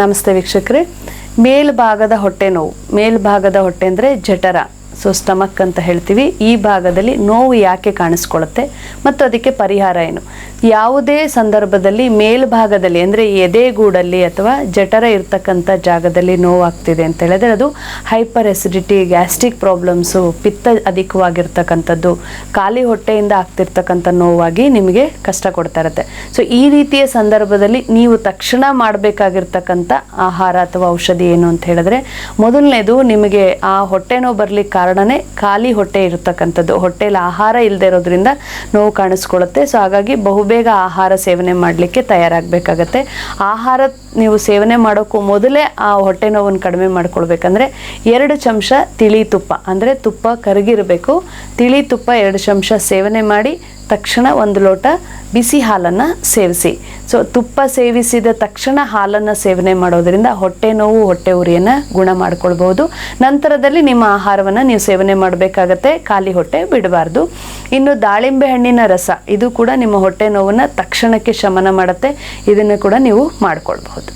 ನಮಸ್ತೆ ವೀಕ್ಷಕರೇ. ಮೇಲ್ಭಾಗದ ಹೊಟ್ಟೆ ನೋವು. ಮೇಲ್ಭಾಗದ ಹೊಟ್ಟೆ ಅಂದರೆ ಜಠರ. ಸೊ ಸ್ಟಮಕ್ ಅಂತ ಹೇಳ್ತೀವಿ. ಈ ಭಾಗದಲ್ಲಿ ನೋವು ಯಾಕೆ ಕಾಣಿಸ್ಕೊಳ್ಳುತ್ತೆ? ಮತ್ತು ಅದಕ್ಕೆ ಪರಿಹಾರ ಏನು? ಯಾವುದೇ ಸಂದರ್ಭದಲ್ಲಿ ಮೇಲ್ಭಾಗದಲ್ಲಿ, ಅಂದರೆ ಎದೆಗೂಡಲ್ಲಿ ಅಥವಾ ಜಠರ ಇರ್ತಕ್ಕಂಥ ಜಾಗದಲ್ಲಿ ನೋವಾಗ್ತಿದೆ ಅಂತ ಹೇಳಿದ್ರೆ ಅದು ಹೈಪರ್ ಎಸಿಡಿಟಿ ಗ್ಯಾಸ್ಟ್ರಿಕ್ ಪ್ರಾಬ್ಲಮ್ಸು ಪಿತ್ತ ಅಧಿಕವಾಗಿರ್ತಕ್ಕಂಥದ್ದು, ಖಾಲಿ ಹೊಟ್ಟೆಯಿಂದ ಆಗ್ತಿರ್ತಕ್ಕಂಥ ನೋವಾಗಿ ನಿಮಗೆ ಕಷ್ಟ ಕೊಡ್ತಾ ಇರುತ್ತೆ. ಸೊ ಈ ರೀತಿಯ ಸಂದರ್ಭದಲ್ಲಿ ನೀವು ತಕ್ಷಣ ಮಾಡಬೇಕಾಗಿರ್ತಕ್ಕಂಥ ಆಹಾರ ಅಥವಾ ಔಷಧಿ ಏನು ಅಂತ ಹೇಳಿದ್ರೆ, ಮೊದಲನೇದು ನಿಮಗೆ ಆ ಹೊಟ್ಟೆ ನೋವು ಬರ್ಲಿಕ್ಕೆ ಕಾರಣನೇ ಖಾಲಿ ಹೊಟ್ಟೆ ಇರತಕ್ಕಂಥದ್ದು. ಹೊಟ್ಟೆಯಲ್ಲಿ ಆಹಾರ ಇಲ್ಲದೆ ಇರೋದ್ರಿಂದ ನೋವು ಕಾಣಿಸ್ಕೊಳ್ಳುತ್ತೆ. ಸೊ ಹಾಗಾಗಿ ಬಹುಬೇಗ ಆಹಾರ ಸೇವನೆ ಮಾಡಲಿಕ್ಕೆ ತಯಾರಾಗಬೇಕಾಗತ್ತೆ. ಆಹಾರ ನೀವು ಸೇವನೆ ಮಾಡೋಕ್ಕೂ ಮೊದಲೇ ಆ ಹೊಟ್ಟೆ ನೋವನ್ನು ಕಡಿಮೆ ಮಾಡ್ಕೊಳ್ಬೇಕಂದ್ರೆ ಎರಡು ಚಮಚ ತಿಳಿ ತುಪ್ಪ. ಅಂದರೆ ತುಪ್ಪ ಕರಗಿರಬೇಕು. ತಿಳಿ ತುಪ್ಪ ಎರಡು ಚಮಚ ಸೇವನೆ ಮಾಡಿ ತಕ್ಷಣ ಒಂದು ಲೋಟ ಬಿಸಿ ಹಾಲನ್ನು ಸೇವಿಸಿ. ಸೊ ತುಪ್ಪ ಸೇವಿಸಿದ ತಕ್ಷಣ ಹಾಲನ್ನು ಸೇವನೆ ಮಾಡೋದರಿಂದ ಹೊಟ್ಟೆ ನೋವು, ಹೊಟ್ಟೆ ಉರಿಯನ್ನು ಗುಣ ಮಾಡ್ಕೊಳ್ಬೋದು ನಂತರದಲ್ಲಿ ನಿಮ್ಮ ಆಹಾರವನ್ನು ನೀವು ಸೇವನೆ ಮಾಡಬೇಕಾಗತ್ತೆ, ಖಾಲಿ ಹೊಟ್ಟೆ ಬಿಡಬಾರ್ದು. ಇನ್ನು ದಾಳಿಂಬೆ ಹಣ್ಣಿನ ರಸ, ಇದು ಕೂಡ ನಿಮ್ಮ ಹೊಟ್ಟೆ ನೋವನ್ನು ತಕ್ಷಣಕ್ಕೆ ಶಮನ ಮಾಡುತ್ತೆ. ಇದನ್ನು ಕೂಡ ನೀವು ಮಾಡ್ಕೊಳ್ಬಹುದು.